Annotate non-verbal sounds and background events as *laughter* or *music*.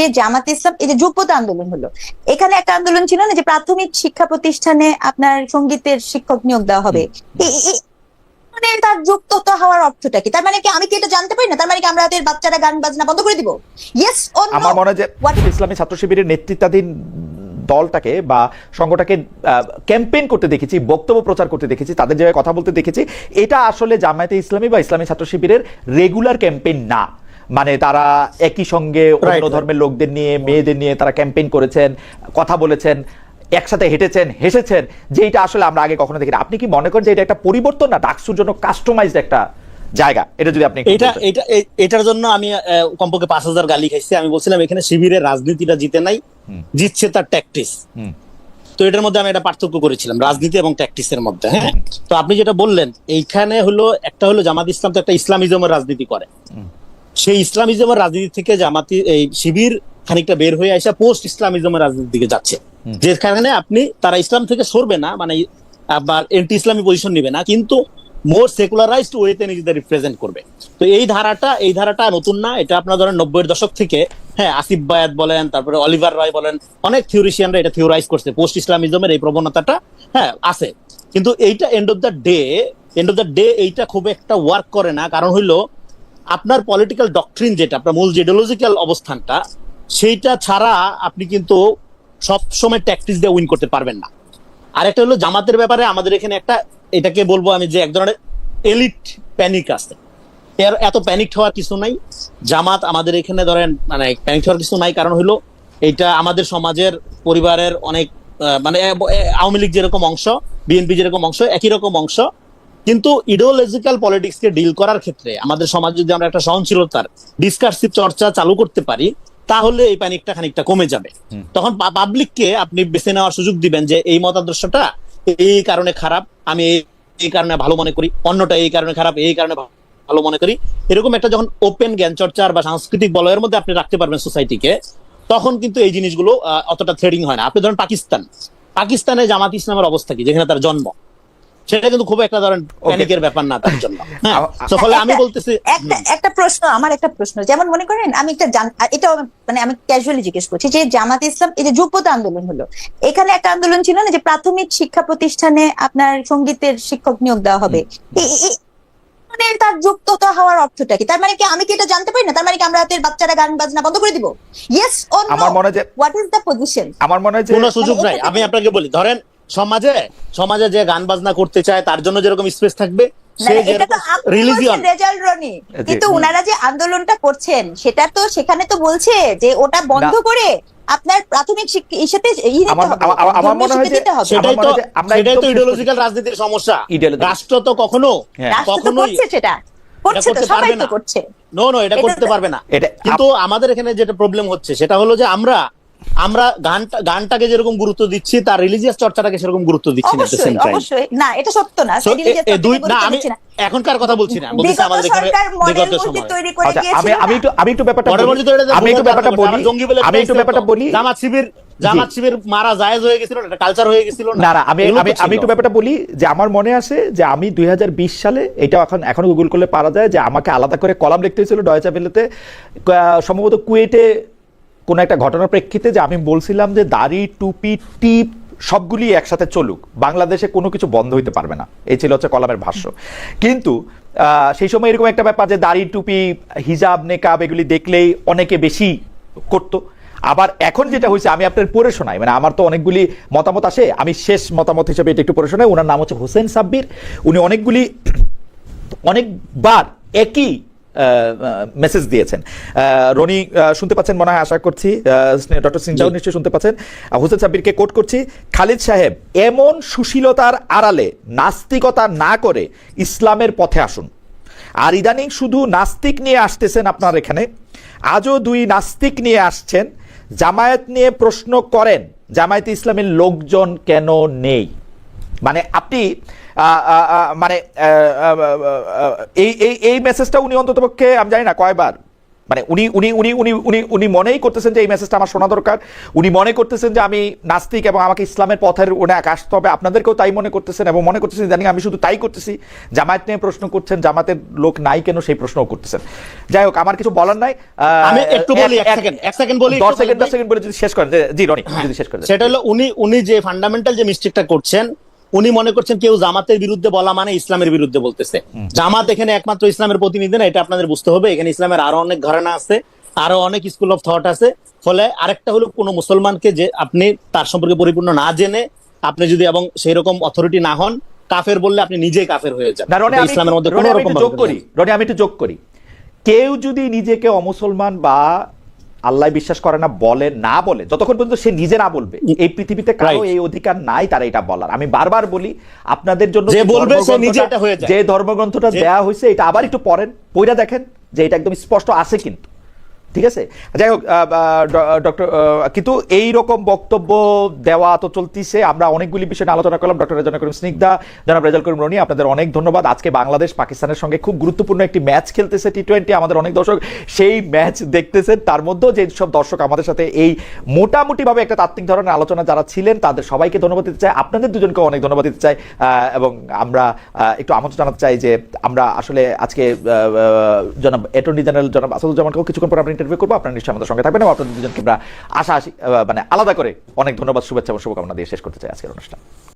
যে জামাত ইসলাম এই যে যুগপত আন্দোলন হলো। এখানে একটা আন্দোলন ছিল না যে প্রাথমিক শিক্ষা প্রতিষ্ঠানে আপনার সঙ্গীতের শিক্ষক নিয়োগ দেওয়া হবে? মানে তার যুক্ত হওয়ার অর্থটা কি? তার মানে কি আমি কি এটা জানতে পারি না? তার মানে কি আমাদের বাচ্চারা গান বাজনা বন্ধ করে দিব? ইয়েস আমার মনে হয় যে ইসলামী ছাত্র শিবিরের নেতৃত্বাধীন দলটাকে বা সংগঠনটাকে ক্যাম্পেইন করতে দেখেছি বক্তব্য প্রচার করতে দেখেছি তাদের জায়গায় কথা বলতে দেখেছি এটা আসলে জামায়াতে ইসলামী বা ইসলামী ছাত্র শিবিরের রেগুলার ক্যাম্পেইন না। মানে তারা একই সঙ্গে অন্য ধর্মের লোকদের নিয়ে মেয়েদের নিয়ে তারা ক্যাম্পেইন করেছেন কথা বলেছেন একসাথে হেঁটেছেন হেসেছেন যেটা আসলে আমরা আগে কখনো দেখিনি। আপনি কি মনে করেন যে এটা একটা পরিবর্তন না ডাকসুর জন্য কাস্টমাইজড একটা জায়গা? এটা যদি আপনি এটা এটা এটার জন্য আমি কমপক্ষে পাঁচ হাজার গালি খাইছি। আমি বলছিলাম এখানে শিবিরের রাজনীতিটা জিতে নাই জিতছে তার ট্যাকটিস। তো এটার মধ্যে আমি একটা পার্থক্য করেছিলাম রাজনীতি এবং ট্যাকটিসের মধ্যে হ্যাঁ? তো আপনি যেটা বললেন এইখানে হলো একটা হলো জামাত ইসলাম তো একটা ইসলামিজমের রাজনীতি করে। সেই ইসলামিজমের রাজনীতি থেকে জামাতি এই শিবির খানিকটা বের হয়ে আসা পোস্ট ইসলামিজমের রাজনীতির দিকে যাচ্ছে। যেখানে আপনি তারা ইসলাম থেকে সরবে না মানে আবার এন্টি ইসলামী পজিশন নিবে না কিন্তু মোর সেকুলারাইজড ওয়েতে নিজেদের রিপ্রেজেন্ট করবে। তো এই ধারাটা এই ধারাটা নতুন না এটা আপনার ধরেন নব্বইয়ের দশক থেকে হ্যাঁ আসিফ বায়াত বলেন তারপরে অলিভার রায় বলেন অনেক থিওরিশিয়ানরা এটা থিওরাইজ করছে পোস্ট ইসলামিজমের এই প্রবণতাটা হ্যাঁ আছে। কিন্তু এইটা end of the day end of the day এইটা খুব একটা ওয়ার্ক করে না কারণ হইল আপনার পলিটিক্যাল ডকট্রিন যেটা, আপনার মূল জিওলজিক্যাল অবস্থানটা, সেইটা ছাড়া আপনি কিন্তু সব সময় ট্যাকটিস দিয়ে উইন করতে পারবেন না। আরেকটা হলো জামাতের ব্যাপারে আমাদের এখানে একটা, এটাকে বলব আমি যে এক ধরনের এলিট প্যানিক আছে। এর এত প্যানিক হওয়ার কিছু নাই। জামাত আমাদের এখানে ধরেন মানে প্যানিক হওয়ার কিছু নাই, কারণ হলো এটা আমাদের সমাজের পরিবারের অনেক মানে আওয়ামী লীগ যেরকম অংশ বিএনপি যেরকম অংশ, একই রকম অংশ কিন্তু ইডিওলজিক্যাল পলিটিক্স কে ডিল করার ক্ষেত্রে আমাদের সমাজ যদি আমরা একটা সহনশীলতার ডিসকার্সিভ চর্চা চালু করতে পারি তাহলে এই প্যানিকটা খানিকটা কমে যাবে। তখন পাবলিককে আপনি বেছে নেওয়ার সুযোগ দিবেন যে এই মতাদর্শটা এই কারণে খারাপ আমি এই- এই কারণে ভালো মনে করি অন্যটা এই কারণে খারাপ এই কারণে ভালো মনে করি। এরকম একটা যখন ওপেন জ্ঞান চর্চার বা সাংস্কৃতিক বলয়ের মধ্যে আপনি রাখতে পারবেন সোসাইটিকে তখন কিন্তু এই জিনিসগুলো অতটা থ্রেডিং হয় না। আপনি ধরেন পাকিস্তান। পাকিস্তানে জামাত ইসলামের অবস্থা কি? যেখানে তার জন্ম। সেটা কিন্তু খুব একটা ধরেন প্যানিকের ব্যাপার না তার জন্য। *laughs* হ্যাঁ, ফলে আমি বলতেছি একটা একটা প্রশ্ন আমার একটা প্রশ্ন। যেমন মনে করেন আমি একটা এটা মানে আমি ক্যাজুয়ালি জিজ্ঞেস করছি যে জামাত ইসলাম এই যে যুগপত আন্দোলন হলো এখানে একটা আন্দোলন ছিল না যে প্রাথমিক শিক্ষা প্রতিষ্ঠানে আপনার সঙ্গীতের শিক্ষক নিয়োগ দেওয়া হবে? মানে তার যুক্ত হওয়ার অর্থটা কি? তার মানে কি আমি কি এটা জানতে পারি না? তার মানে কি আমরা আমাদের বাচ্চারা গান বাজনা বন্ধ করে দিব? ইয়েস অর আমার মনে হয় যে হোয়াট ইজ দ্য পজিশন আমার মনে হয় কোনো সুযোগ মানে নাই। আমি আপনাকে বলি ধরেন সমাজে সমাজে যে গান বাজনা করতে চায় তার জন্য যেরকম স্পেস থাকবে। কিন্তু ওনারা যে আন্দোলনটা করছেন সেটা তো সেখানে তো বলছে যে ওটা বন্ধ করে আপনার প্রাথমিক ইসাতে আমার- মনে হয় সেটাই তো সেটাই তো ইডিওলজিক্যাল রাজনীতির সমস্যা। রাষ্ট্র তো কখনো হ্যাঁ। করছে সেটা। করছে তো করতে সবাই তো না। করছে। নো নো এটা করতে পারবে না। এটা- কিন্তু আমাদের এখানে যেটা প্রবলেম হচ্ছে সেটা হলো যে আমরা আমরা গানটা গানটাকে যেরকম গুরুত্ব দিচ্ছি তার রিলিজিয়াস চর্চাটাকে সেরকম গুরুত্ব দিচ্ছি না at the অবশ্যই same time. অবশ্যই। না এটা সত্য না। দুই না আমি এখনকার কথা বলছি না। বলছি আমাদের এখানে বিগত সময়। আচ্ছা আমি আমি একটু আমি একটু ব্যাপারটা বলি। আমি একটু ব্যাপারটা বলি। জঙ্গি বলে আমি একটু ব্যাপারটা বলি। জামাত শিবির জামাত শিবির মারা জায়েজ হয়ে গেছিল এটা কালচার হয়ে গেছিল না। না আমি আমি আমি একটু ব্যাপারটা বলি যে আমার মনে আছে যে আমি দুই হাজার বিশ সালে এটা এখন এখন গুগল করলে পারা যায় যে আমাকে আলাদা করে কলাম লিখতে হয়েছিল ডয়চা ভেলেতে সম্ভবত কুয়েটে কোন একটা ঘটনার প্রেক্ষিতে যে আমি বলছিলাম যে দাড়ি, টুপি, টিপ সবগুলি একসাথে চলুক, বাংলাদেশে কোনো কিছু বন্ধ হইতে পারবে না। এই ছিল হচ্ছে কলামের ভাষ্য। কিন্তু সেই সময় এরকম একটা ব্যাপার যে দাড়ি, টুপি, হিজাব, নেকাব এগুলি দেখলেই অনেকে বেশি করতো। আবার এখন যেটা হয়েছে, আমি আপনার পড়ে শোনাই মানে আমার তো অনেকগুলি মতামত আসে, আমি শেষ মতামত হিসেবে এটা একটু পড়ে শোনাই। ওনার নাম হচ্ছে হোসেন সাব্বির। উনি অনেকগুলি, অনেকবার একই মেসেজ দিয়েছেন। রনি শুনতে পাচ্ছেন মনে হয় আশা করছি। ডক্টর সিনজাও নিশ্চয়ই শুনতে পাচ্ছেন। হোসেন সাব্বিরকে কোট করছি খালিদ সাহেব এমন সুশীলতার আড়ালে নাস্তিকতা না করে ইসলামের পথে আসুন। আর ইদানিং শুধু নাস্তিক নিয়ে আসতেছেন আপনার এখানে। আজও দুই নাস্তিক নিয়ে আসছেন। জামায়াত নিয়ে প্রশ্ন করেন জামায়াত ইসলামের লোকজন কেন নেই? মানে আপনি মানে এই এই এই মেসেজটা উনি অন্ততপক্ষে আমি জানি না কয়বার? মানে উনি উনি উনি উনি উনি উনি মনেই করতেছেন যে এই মেসেজটা আমার শোনা দরকার। উনি মনে করতেছেন যে আমি নাস্তিক এবং আমাকে ইসলামের পথের উনি আসতে হবে। আপনাদেরকেও তাই মনে করতেছেন এবং মনে করতেছেন জানি আমি শুধু তাই করতেছি। জামায়াত নিয়ে প্রশ্ন করছেন জামাতের লোক নাই কেন সেই প্রশ্নও করতেছেন। যাই হোক আমার কিছু বলার নাই। আমি একটু বলি, এক সেকেন্ড, এক সেকেন্ড বলি, দশ একটু সেকেন্ড বলি। দশ সেকেন্ড বলে যদি শেষ করেন জি রনি যদি শেষ করেন। সেটা হলো উনি উনি যে ফান্ডামেন্টাল যে মিস্টেকটা করছেন উনি মনে করছেন কেউ জামাতের বিরুদ্ধে বলা মানে ইসলামের বিরুদ্ধে বলতেছে। জামাত এখানে একমাত্র ইসলামের প্রতিনিধি না এটা আপনাদের বুঝতে হবে। এখানে ইসলামের আরও অনেক ঘরানা আছে আরও অনেক স্কুল অফ থট আছে। ফলে আরেকটা হলো কোনো মুসলমানকে যে আপনি তার সম্পর্কে পরিপূর্ণ না জেনে আপনি যদি এবং সেই রকম অথরিটি না হন কাফের বললে আপনি নিজেই কাফের হয়ে যান ইসলামের মধ্যে কোনো আমি রকম একটু যোগ করি। রনি আমি একটু যোগ করি। কেউ যদি নিজেকে অমুসলমান বা আল্লাহ বিশ্বাস করে না বলে না বলে যতক্ষণ পর্যন্ত সে নিজে না বলবে এই পৃথিবীতে কারও এই অধিকার নাই তারা এটা বলার। আমি বারবার বলি আপনাদের জন্য যে বলবে সে ধর্মগ্রন্থটা- নিজে এটা হয়ে যায়। যে ধর্মগ্রন্থটা দেয়া হয়েছে এটা আবার একটু পড়েন পয়রা দেখেন যে এটা একদম স্পষ্ট আছে কিন্তু। ঠিক আছে? যাই হোক ডক্টর কিন্তু এই রকম বক্তব্য দেওয়া তো চলতিছে। আমরা অনেকগুলি বিষয় আলোচনা করলাম। ডক্টর রেজানা করিম স্নিগ্ধা, জনাব রেজাল করিম রনি, আপনাদের অনেক ধন্যবাদ। আজকে বাংলাদেশ পাকিস্তানের সঙ্গে খুব গুরুত্বপূর্ণ একটি ম্যাচ খেলতেছে টি টোয়েন্টি আমাদের অনেক দর্শক সেই ম্যাচ দেখতেছেন। তার মধ্যেও যে সব দর্শক আমাদের সাথে এই মোটামুটিভাবে একটা তাত্ত্বিক ধরনের আলোচনা যারা ছিলেন, তাদের সবাইকে ধন্যবাদ দিতে চাই। আপনাদের দুজনকে অনেক ধন্যবাদ দিতে চাই। এবং আমরা একটু আমন্ত্রণ জানাতে চাই যে আমরা আসলে আজকে জনাব অ্যাটর্নি জেনারেল জনাব আসাদুজ্জামানকেও কিছুক্ষণ পর আমরা ইন্টারভিউ করব। আপনারা নিশ্চয়ই আমাদের সঙ্গে থাকবেন এবং আপনাদের দুজনকে আমরা আশা মানে আলাদা করে অনেক ধন্যবাদ, শুভেচ্ছা এবং শুভকামনা দিয়ে শেষ করতে চাই আজকের অনুষ্ঠান।